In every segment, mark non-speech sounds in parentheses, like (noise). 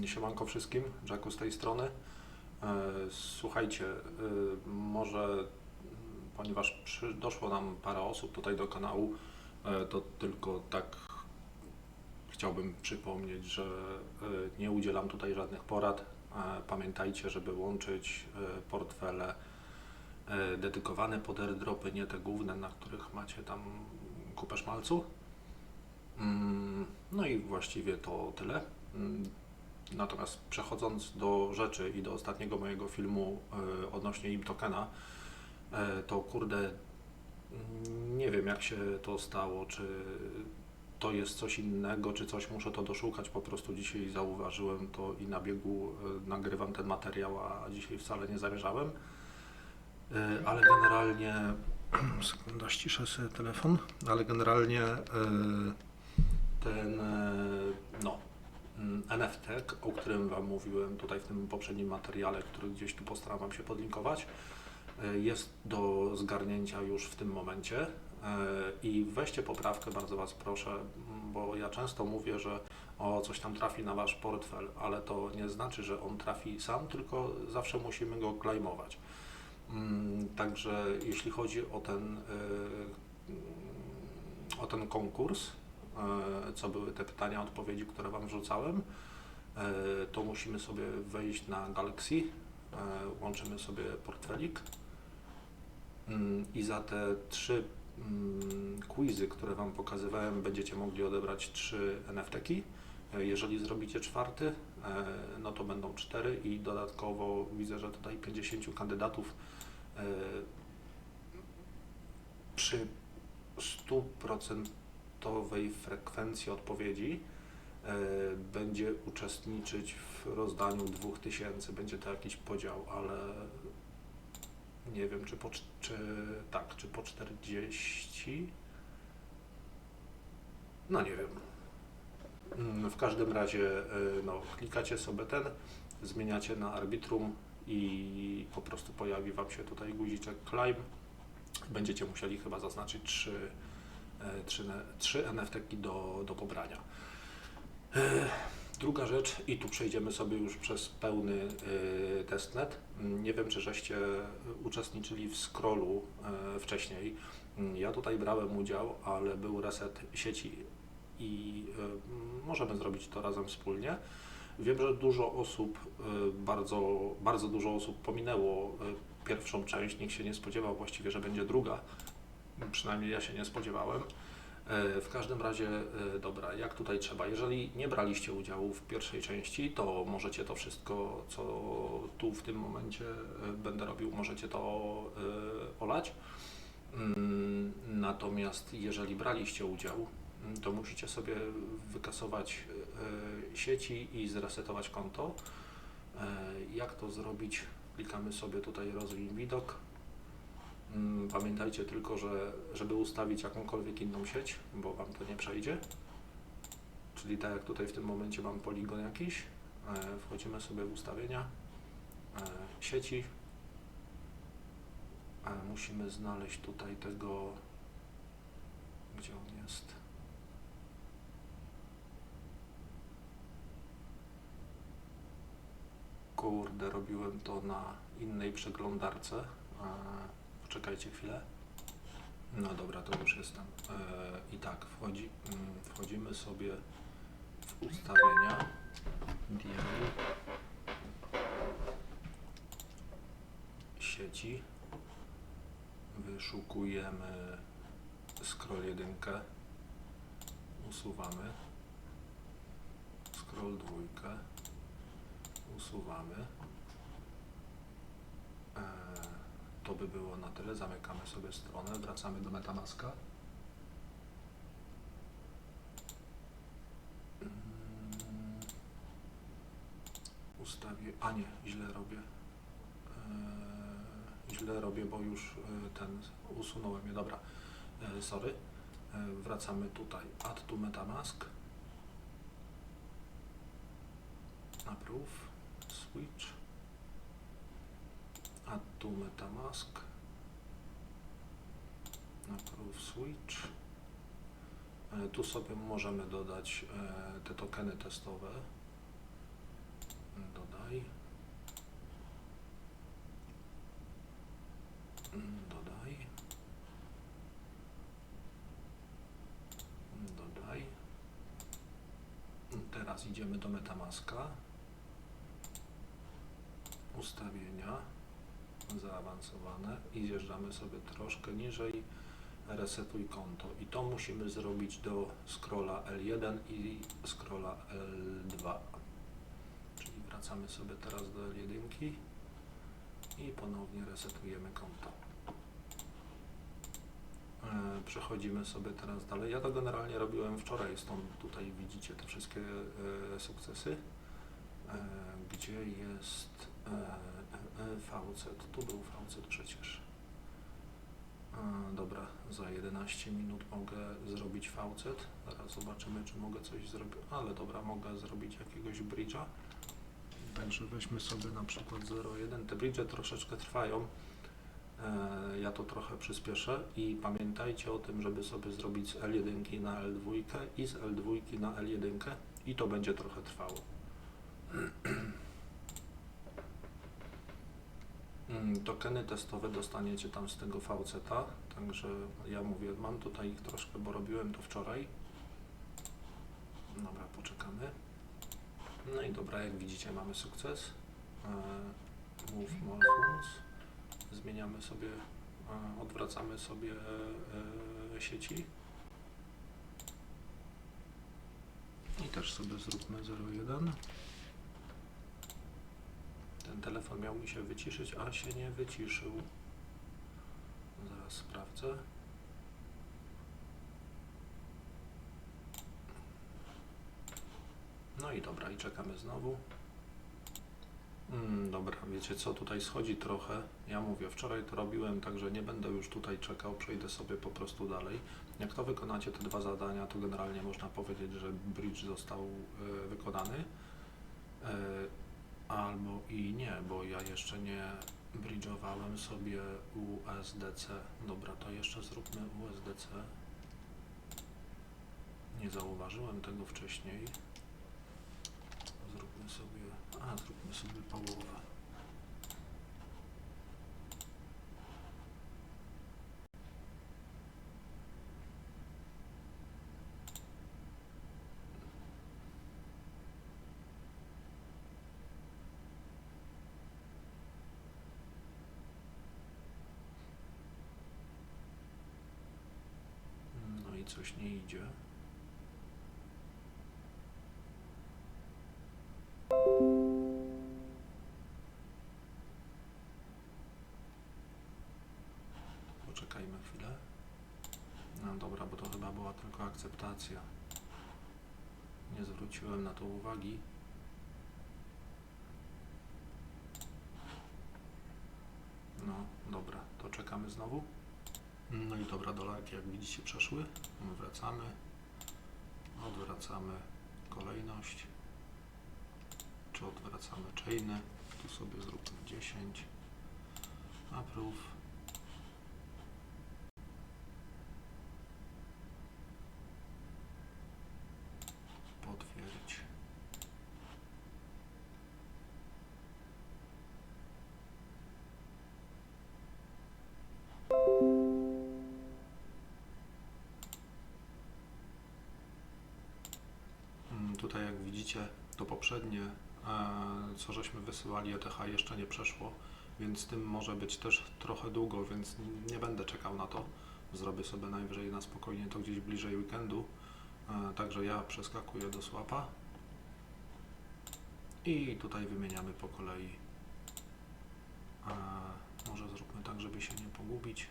Mm, Siemanko wszystkim, Jacku z tej strony. E, Słuchajcie, e, może mm, ponieważ przy, doszło nam parę osób tutaj do kanału, e, to tylko tak chciałbym przypomnieć, że nie udzielam tutaj żadnych porad. Pamiętajcie, żeby łączyć portfele dedykowane pod airdropy, nie te główne, na których macie tam kupę szmalcu. Mm, No i właściwie to tyle. Natomiast przechodząc do rzeczy i do ostatniego mojego filmu e, odnośnie im tokena, e, to kurde, nie wiem jak się to stało, czy to jest coś innego, czy coś muszę to doszukać. Po prostu dzisiaj zauważyłem to i na biegu e, nagrywam ten materiał, a dzisiaj wcale nie zamierzałem. Ale generalnie, (clears throat) sekunda, ściszę sobie telefon, ale generalnie ten, NFT, o którym Wam mówiłem tutaj w tym poprzednim materiale, który gdzieś tu postaram Wam się podlinkować, e, jest do zgarnięcia już w tym momencie. E, I weźcie poprawkę, bardzo Was proszę, bo ja często mówię, że o coś tam trafi na Wasz portfel, ale to nie znaczy, że on trafi sam, tylko zawsze musimy go claimować. Mm, Także jeśli chodzi o ten, e, o ten konkurs, co były te pytania, odpowiedzi, które Wam wrzucałem, e, to musimy sobie wejść na Galaxy, e, łączymy sobie portfelik Mm, i za te trzy mm, quizy, które Wam pokazywałem, będziecie mogli odebrać trzy NFT-ki. E, Jeżeli zrobicie czwarty, e, no to będą cztery i dodatkowo widzę, że tutaj 50 kandydatów e, przy 100% frekwencji odpowiedzi e, będzie uczestniczyć w rozdaniu 2000. Będzie to jakiś podział, ale nie wiem, czy po, cz- czy, tak, czy po 40? No nie wiem. Mm, W każdym razie, e, no, klikacie sobie ten, zmieniacie na Arbitrum i po prostu pojawi Wam się tutaj guziczek Climb. Będziecie musieli chyba zaznaczyć e, trzy, ne- trzy NFT-ki do, do pobrania. E, Druga rzecz, i tu przejdziemy sobie już przez pełny testnet. Nie wiem, czy żeście uczestniczyli w scrollu wcześniej. Ja tutaj brałem udział, ale był reset sieci i możemy zrobić to razem wspólnie. Wiem, że dużo osób, bardzo, bardzo dużo osób pominęło pierwszą część. Nikt się nie spodziewał właściwie, że będzie druga. Przynajmniej ja się nie spodziewałem. E, W każdym razie, e, dobra, jak tutaj trzeba? Jeżeli nie braliście udziału w pierwszej części, to możecie to wszystko, co tu w tym momencie e, będę robił, możecie to olać. Mm, Natomiast jeżeli braliście udział, mm, to musicie sobie wykasować sieci i zresetować konto. Jak to zrobić? Klikamy sobie tutaj rozwij widok. Mm, Pamiętajcie tylko, że żeby ustawić jakąkolwiek inną sieć, bo Wam to nie przejdzie, czyli tak jak tutaj w tym momencie mam poligon jakiś, e, wchodzimy sobie w ustawienia e, sieci, e, musimy znaleźć tutaj tego, gdzie on jest. Kurde, robiłem to na innej przeglądarce. E, Poczekajcie chwilę. No dobra, to już jestem. E, I tak, wchodzi, mm, wchodzimy sobie w ustawienia. DI. Sieci. Wyszukujemy scroll 1. Usuwamy. Scroll 2. Usuwamy. E, to by było na tyle. Zamykamy sobie stronę, wracamy do Metamaska. Mm. Ustawię. A nie, źle robię. Eee, źle robię, bo już e, ten usunąłem je. Dobra, e, sorry. E, wracamy tutaj. Add to Metamask. Approve. Switch. To Metamask. Approve Switch. E, Tu sobie możemy dodać e, te tokeny testowe. Dodaj. Dodaj. Dodaj. Teraz idziemy do Metamaska. Ustawienia zaawansowane i zjeżdżamy sobie troszkę niżej resetuj konto. I to musimy zrobić do scrolla L1 i scrolla L2 czyli wracamy sobie teraz do L1 i ponownie resetujemy konto. E, przechodzimy sobie teraz dalej. Ja to generalnie robiłem wczoraj stąd tutaj widzicie te wszystkie e, sukcesy. E, gdzie jest e, e, VC tu był VC przecież a, dobra, za 11 minut mogę zrobić faucet. Zaraz zobaczymy, czy mogę coś zrobić. Ale dobra, mogę zrobić jakiegoś bridge'a. Także weźmy sobie na przykład 0,1. Te bridge troszeczkę trwają. E, ja to trochę przyspieszę i pamiętajcie o tym, żeby sobie zrobić z L1 na L2 i z L2 na L1 i to będzie trochę trwało. (clears throat) Mm, Tokeny testowe dostaniecie tam z tego VC-a, także ja mówię, mam tutaj ich troszkę, bo robiłem to wczoraj. Dobra, poczekamy. No i dobra, jak widzicie mamy sukces. E, Move more funds. Zmieniamy sobie, e, odwracamy sobie e, sieci. I też sobie zróbmy 0,1. Telefon miał mi się wyciszyć, a się nie wyciszył. Zaraz sprawdzę. No i dobra, i czekamy znowu. Mm, dobra, wiecie co, tutaj schodzi trochę. Ja mówię, wczoraj to robiłem, także nie będę już tutaj czekał, przejdę sobie po prostu dalej. Jak to wykonacie, te dwa zadania, to generalnie można powiedzieć, że bridge został y, wykonany. E, Albo i nie, bo ja jeszcze nie bridge'owałem sobie USDC. Dobra, to jeszcze zróbmy USDC. Nie zauważyłem tego wcześniej. Zróbmy sobie, a zróbmy sobie połowę. No i coś nie idzie. Poczekajmy chwilę. No dobra, bo to chyba była tylko akceptacja. Nie zwróciłem na to uwagi. No, dobra, to czekamy znowu. No i dobra, dolaki jak widzicie przeszły. Wracamy. Odwracamy kolejność. Czy odwracamy chainy. Tu sobie zróbmy 10. Approve. Tutaj jak widzicie, to poprzednie, e, co żeśmy wysyłali ETH jeszcze nie przeszło, więc tym może być też trochę długo, więc nie będę czekał na to. Zrobię sobie najwyżej na spokojnie to gdzieś bliżej weekendu. E, Także ja przeskakuję do swapa i tutaj wymieniamy po kolei. E, Może zróbmy tak, żeby się nie pogubić.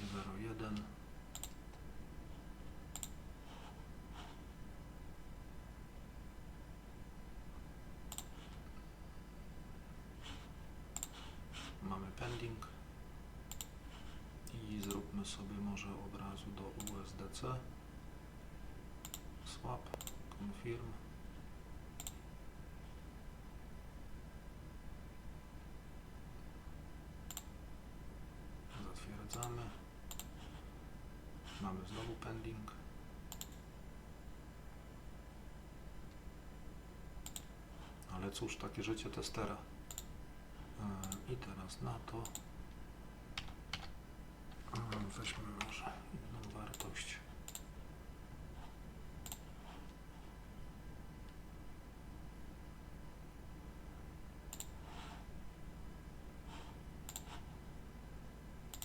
0,1 mamy pending i zróbmy sobie może od razu do USDC swap confirm. Zatwierdzamy. Mamy znowu pending. Ale cóż, takie życie testera. E, I teraz na to Weźmy może jedną wartość.